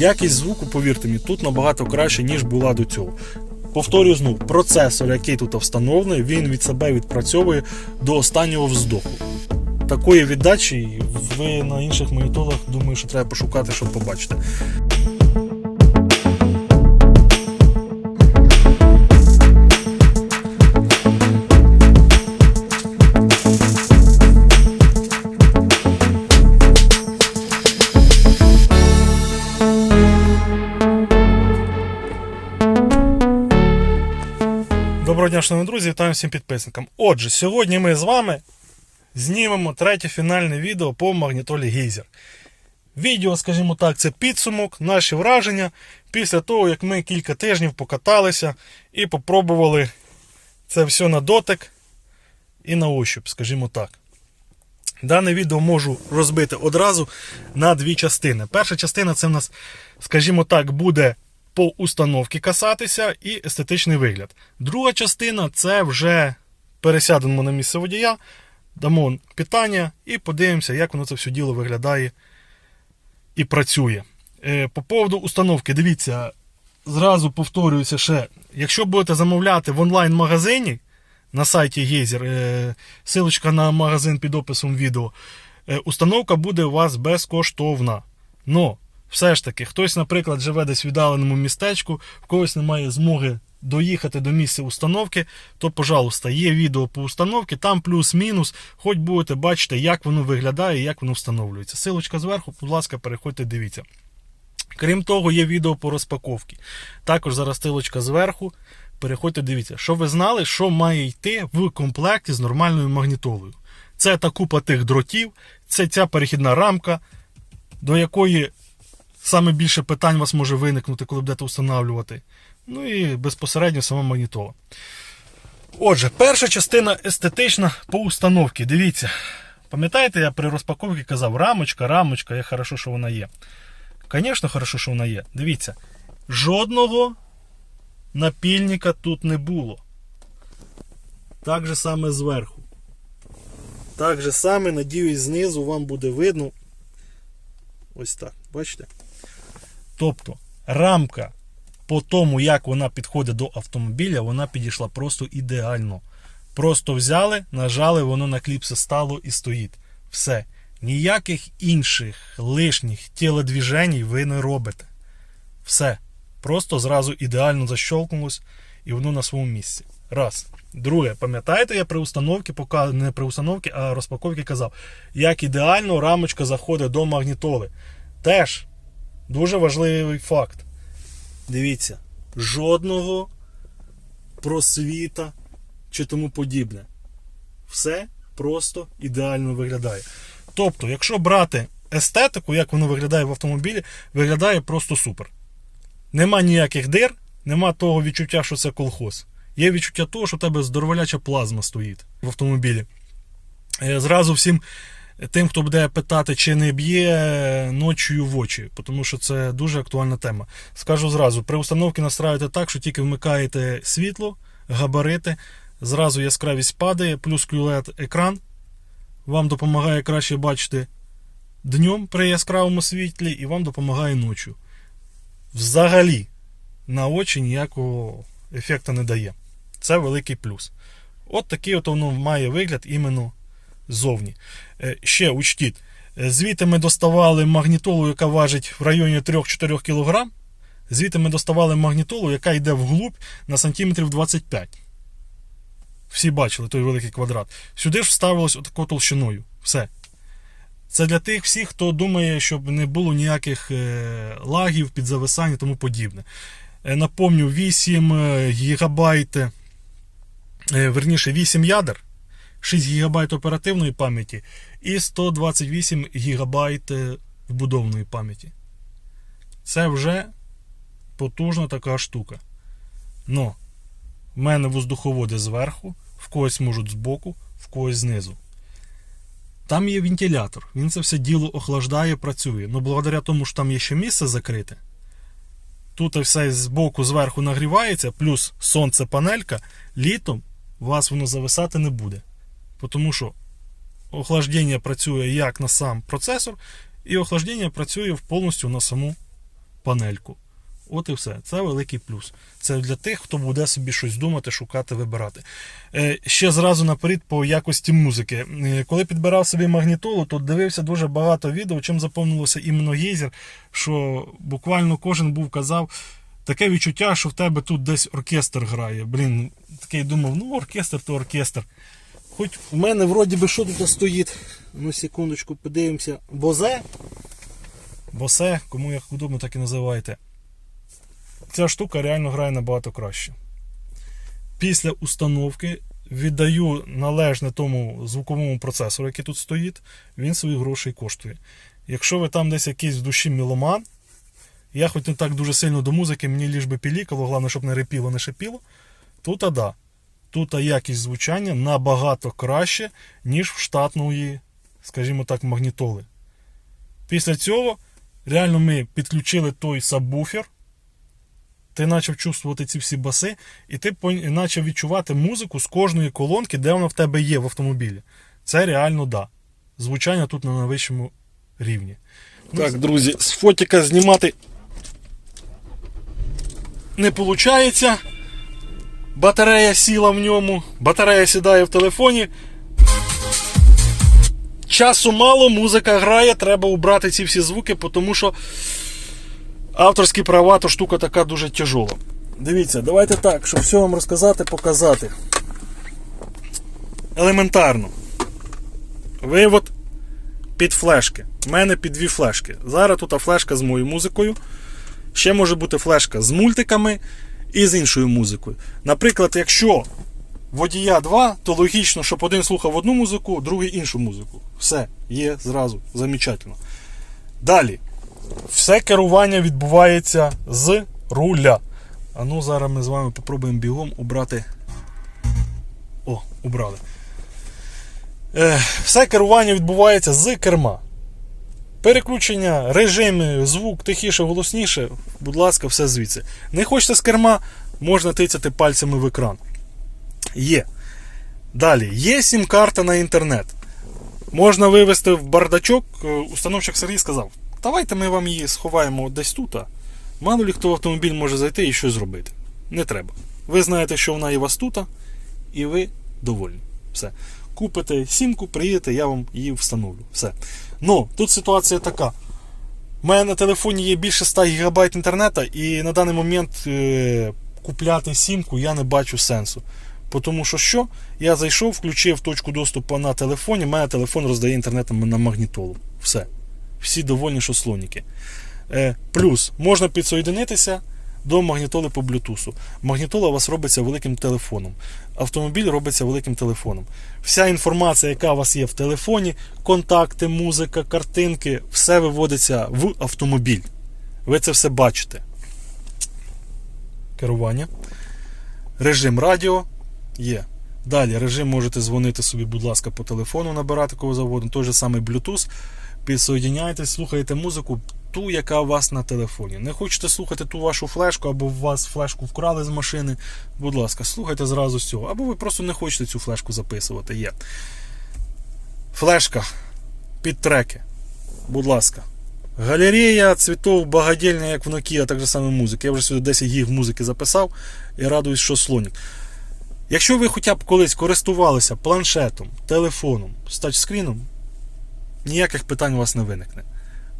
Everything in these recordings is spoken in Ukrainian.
Якість звуку, повірте мені, тут набагато краще, ніж була до цього. Повторюю знову, процесор, який тут встановлений, він від себе відпрацьовує до останнього вздоху. Такої віддачі ви на інших моніторах, думаю, що треба пошукати, щоб побачити. Доброго дня, друзі, вітаю всім підписникам. Отже, сьогодні ми з вами знімемо третє фінальне відео по магнітолі Гейзер. Відео, скажімо так, це підсумок, наші враження після того, як ми кілька тижнів покаталися і попробували це все на дотик і на ощуп, скажімо так. Дане відео можу розбити одразу на дві частини. Перша частина це в нас, скажімо так, буде по установці касатися і естетичний вигляд. Друга частина це вже пересядемо на місце водія, дамо питання і подивимося, як воно це все діло виглядає і працює. Е, По поводу установки, дивіться, зразу повторююся ще, якщо будете замовляти в онлайн-магазині на сайті Гейзер, силочка на магазин під описом відео, е, установка буде у вас безкоштовна. Но все ж таки, хтось, наприклад, живе десь в віддаленому містечку, в когось немає змоги доїхати до місця установки, то, пожалуйста, є відео по установці, там плюс-мінус, хоч будете бачити, як воно виглядає і як воно встановлюється. Силочка зверху, будь ласка, переходьте, дивіться. Крім того, є відео по розпаковці. Також зараз силочка зверху. Переходьте, дивіться, що ви знали, що має йти в комплекті з нормальною магнітолою. Це та купа тих дротів, це ця перехідна рамка, до якої саме більше питань у вас може виникнути, коли будете встановлювати. Ну і безпосередньо сама магнітола. Отже, перша частина естетична по установці. Дивіться. Пам'ятаєте, я при розпаковці казав, рамочка, рамочка, як хорошо, що вона є. Звісно, хорошо, що вона є. Дивіться, жодного напільника тут не було. Так же саме зверху. Так же саме, надіюсь, знизу вам буде видно. Ось так. Бачите? Тобто рамка по тому, як вона підходить до автомобіля, вона підійшла просто ідеально. Просто взяли, нажали, воно на кліпси стало і стоїть. Все. Ніяких інших лишніх тілодвіжень ви не робите. Все. Просто зразу ідеально защолкнулось і воно на своєму місці. Раз. Друге, пам'ятаєте, я при установці, не при установці, а розпаковці казав, як ідеально рамочка заходить до магнітоли. Теж дуже важливий факт. Дивіться, жодного просвіта чи тому подібне. Все просто ідеально виглядає. Тобто, якщо брати естетику, як воно виглядає в автомобілі, виглядає просто супер. Нема ніяких дир, нема того відчуття, що це колхоз. Є відчуття того, що в тебе здороволяча плазма стоїть в автомобілі. Е, Зразу всім тим, хто буде питати, чи не б'є ночою в очі, тому що це дуже актуальна тема. Скажу зразу, при установці настраюєте так, що тільки вмикаєте світло, габарити, зразу яскравість падає, плюс QLED екран вам допомагає краще бачити днем при яскравому світлі і вам допомагає ночі. Взагалі на очі ніякого ефекту не дає. Це великий плюс. От такий от воно має вигляд іменно ззовні. Е, Ще учтіть, е, звідти ми доставали магнітолу, яка важить в районі 3-4 кг. Звідти ми доставали магнітолу, яка йде вглуб на сантиметрів 25. Всі бачили той великий квадрат. Сюди ж вставилось отакою толщиною. Все. Це для тих всіх, хто думає, щоб не було ніяких е, лагів, підзависань і тому подібне. Напомню, 8 гігабайт, верніше 8 ядер, 6 гігабайт оперативної пам'яті і 128 гігабайт е, вбудованої пам'яті. Це вже потужна така штука. Но в мене воздуховоди зверху, в когось можуть збоку, в когось знизу. Там є вентилятор, він це все діло охлаждає, працює. Ну, благодаря тому, що там є ще місце закрите. Тут все збоку, зверху нагрівається, плюс сонце панелька, літом у вас воно зависати не буде. Тому що охлаждення працює як на сам процесор, і охлаждення працює повністю на саму панельку. От і все. Це великий плюс. Це для тих, хто буде собі щось думати, шукати, вибирати. Е, ще зразу наперед по якості музики. Е, коли підбирав собі магнітолу, то дивився дуже багато відео, чим заповнилося іменно гейзер, що буквально кожен був казав. Таке відчуття, що в тебе тут десь оркестр грає. Блін, такий думав, ну оркестр то оркестр. Хоч в мене вроді би що тут стоїть. Ну, секундочку, подивимося. Бозе. Босе, кому як удобно, так і називайте. Ця штука реально грає набагато краще. Після установки віддаю належне тому звуковому процесору, який тут стоїть, він свої гроші коштує. Якщо ви там десь якийсь в душі міломан, я хоч не так дуже сильно до музики, мені ліж би пілікало, головне, щоб не репіло, не шипіло. Тут а да. Тут якість звучання набагато краще, ніж в штатної, скажімо так, магнітоли. Після цього реально ми підключили той сабвуфер, ти почав чувствувати ці всі баси, і ти почав відчувати музику з кожної колонки, де вона в тебе є в автомобілі. Це реально да. Звучання тут на найвищому рівні. Так, друзі, з фотіка знімати не виходить. Батарея сіла в ньому, батарея сідає в телефоні. Часу мало, музика грає, треба убрати ці всі звуки, тому що авторські права то штука така дуже тяжола. Дивіться, давайте так, щоб все вам розказати, показати. Елементарно. Вивод під флешки. У мене під дві флешки. Зараз тут флешка з моєю музикою. Ще може бути флешка з мультиками і з іншою музикою. Наприклад, якщо водія 2, то логічно, щоб один слухав одну музику, другий іншу музику. Все, є зразу. Замечательно. Далі. Все керування відбувається з руля. А ну зараз ми з вами попробуємо бігом убрати. О, убрали. Е, все керування відбувається з керма. Переключення, режими, звук тихіше, голосніше, будь ласка, все звідси. Не хочете з керма, можна тицяти пальцями в екран. Є. Далі, є сім-карта на інтернет. Можна вивести в бардачок. Е, Установщик Сергій сказав: давайте ми вам її сховаємо десь тут. Мало лі хто в автомобіль може зайти і щось зробити. Не треба. Ви знаєте, що вона у вас тут, і ви довольні. Все. Купите сімку, приїдете, я вам її встановлю. Все. Ну, тут ситуація така. У мене на телефоні є більше 100 ГБ інтернету, і на даний момент е, купляти сімку я не бачу сенсу. Тому що що? Я зайшов, включив точку доступу на телефоні, мене телефон роздає інтернет на магнітолу. Все. Всі довольні, що слоніки. Е, плюс можна підсоєдинитися до магнітоли по блютусу. Магнітола у вас робиться великим телефоном. Автомобіль робиться великим телефоном. Вся інформація, яка у вас є в телефоні, контакти, музика, картинки, все виводиться в автомобіль. Ви це все бачите. Керування. Режим радіо є. Далі режим можете дзвонити собі, будь ласка, по телефону, набирати кого завгодно. Той же самий Bluetooth. Підсоєдняєтесь, слухаєте музику, ту, яка у вас на телефоні. Не хочете слухати ту вашу флешку, або у вас флешку вкрали з машини. Будь ласка, слухайте зразу з цього. Або ви просто не хочете цю флешку записувати. Є. Флешка під треки. Будь ласка. Галерея цвітов багадільня, як в Nokia, так же саме музики. Я вже сюди 10 гіг музики записав і радуюсь, що слонік. Якщо ви хоча б колись користувалися планшетом, телефоном, з тачскріном, ніяких питань у вас не виникне.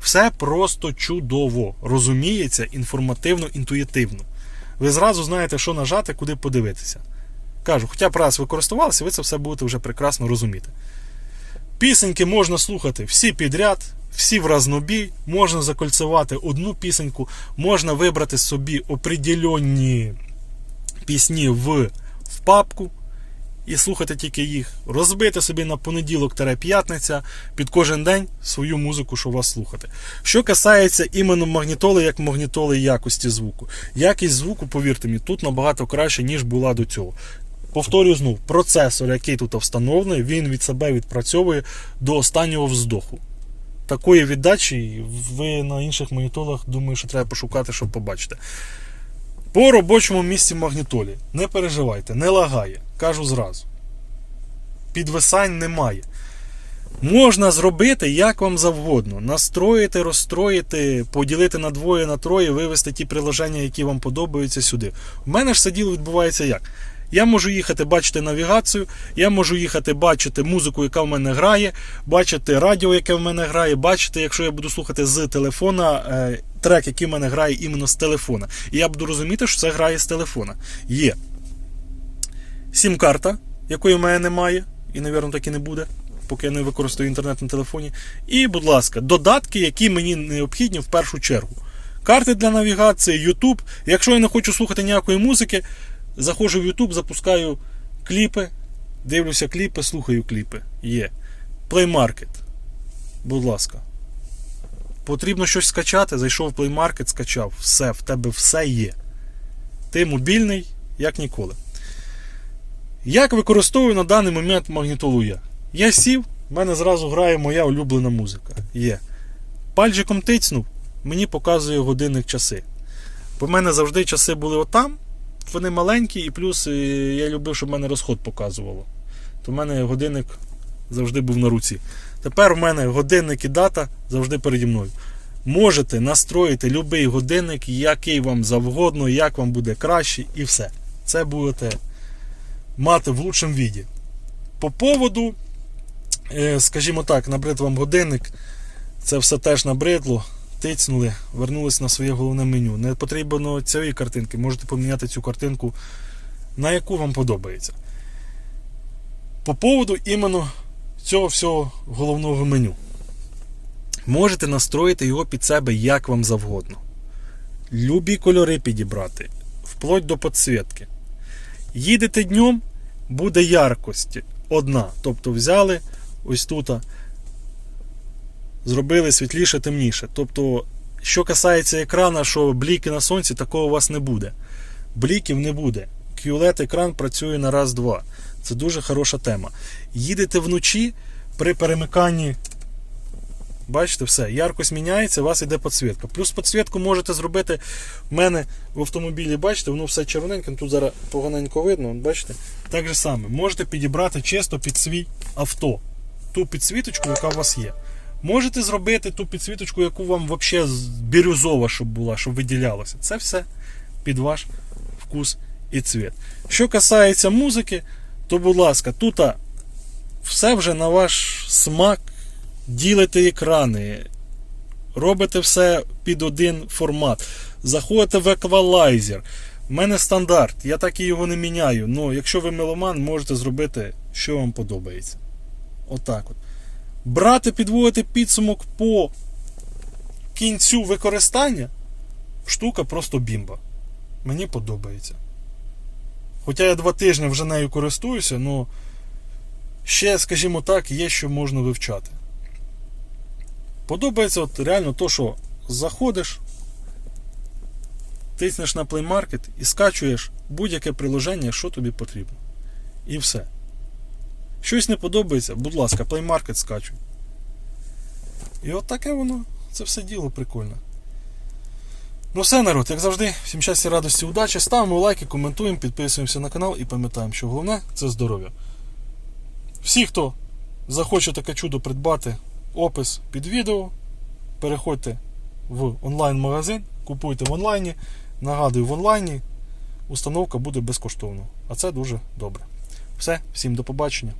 Все просто чудово. Розуміється інформативно, інтуїтивно. Ви зразу знаєте, що нажати, куди подивитися. Кажу, хоча б раз ви користувалися, ви це все будете вже прекрасно розуміти. Пісеньки можна слухати всі підряд, всі в разнобій, можна закольцевати одну пісеньку, можна вибрати собі определенні пісні в, в папку і слухати тільки їх. Розбити собі на понеділок п'ятниця під кожен день свою музику, що вас слухати. Що касається іменно магнітоли, як магнітоли якості звуку. Якість звуку, повірте мені, тут набагато краще, ніж була до цього. Повторюю знов, процесор, який тут встановлений, він від себе відпрацьовує до останнього вздоху. Такої віддачі ви на інших магнітолах, думаю, що треба пошукати, щоб побачити. По робочому місці магнітолі. Не переживайте, не лагає. Кажу зразу. Підвисань немає. Можна зробити як вам завгодно. Настроїти, розстроїти, поділити на двоє, на троє, вивести ті приложення, які вам подобаються сюди. У мене ж це діло відбувається як? Я можу їхати бачити навігацію, я можу їхати бачити музику, яка в мене грає, бачити радіо, яке в мене грає, бачити, якщо я буду слухати з телефона, е, трек, який в мене грає іменно з телефона. І я буду розуміти, що це грає з телефона. Є сім-карта, якої в мене немає, і, мабуть, так і не буде, поки я не використаю інтернет на телефоні. І, будь ласка, додатки, які мені необхідні в першу чергу. Карти для навігації, YouTube. Якщо я не хочу слухати ніякої музики, заходжу в YouTube, запускаю кліпи, дивлюся кліпи, слухаю кліпи. Є. Play Market. Будь ласка. Потрібно щось скачати, зайшов в Play Market, скачав. Все, в тебе все є. Ти мобільний, як ніколи. Як використовую на даний момент магнітолу я? Я сів, в мене зразу грає моя улюблена музика. Є. Пальчиком тицнув, мені показує годинник часи. Бо в мене завжди часи були отам, вони маленькі, і плюс е, я любив, щоб в мене розход показувало. То в мене годинник завжди був на руці. Тепер в мене годинник і дата завжди переді мною. Можете настроїти будь-який годинник, який вам завгодно, як вам буде краще, і все. Це будете мати в лучшому віді. По поводу, е, скажімо так, набрид вам годинник, це все теж набридло. Тицнули, вернулись на своє головне меню. Не потрібно цієї картинки, можете поміняти цю картинку, на яку вам подобається. По поводу іменно цього всього головного меню. Можете настроїти його під себе як вам завгодно. Любі кольори підібрати, вплоть до підсвітки. Їдете днем, буде яркость одна. Тобто взяли ось тут, зробили світліше, темніше. Тобто, що касається екрана, що бліки на сонці, такого у вас не буде. Бліків не буде. QLED екран працює на раз-два. Це дуже хороша тема. Їдете вночі при перемиканні. Бачите, все, яркость міняється, у вас йде підсвітка. Плюс підсвітку можете зробити в мене в автомобілі, бачите, воно все червоненьке, тут зараз поганенько видно, бачите? Так же саме, можете підібрати чисто під свій авто, ту підсвіточку, яка у вас є. Можете зробити ту підсвіточку, яку вам взагалі бірюзова, щоб була, щоб виділялося. Це все під ваш вкус і цвіт. Що касається музики, то, будь ласка, тут все вже на ваш смак. Ділите екрани, робите все під один формат. Заходите в еквалайзер. У мене стандарт, я так і його не міняю. Ну, якщо ви меломан, можете зробити, що вам подобається. Отак от. Брати, підводити підсумок по кінцю використання. Штука просто бімба. Мені подобається. Хоча я два тижні вже нею користуюся, але ще, скажімо так, є що можна вивчати. Подобається от реально то, що заходиш, тиснеш на Play Market і скачуєш будь-яке приложення, що тобі потрібно. І все. Щось не подобається, будь ласка, Play Market скачуй. І от таке воно, це все діло прикольне. Ну все, народ, як завжди, всім щастя, радості, удачі. Ставимо лайки, коментуємо, підписуємося на канал і пам'ятаємо, що головне це здоров'я. Всі, хто захоче таке чудо придбати, опис під відео. Переходьте в онлайн-магазин, купуйте в онлайні. Нагадую, в онлайні установка буде безкоштовно. А це дуже добре. Все, всім до побачення.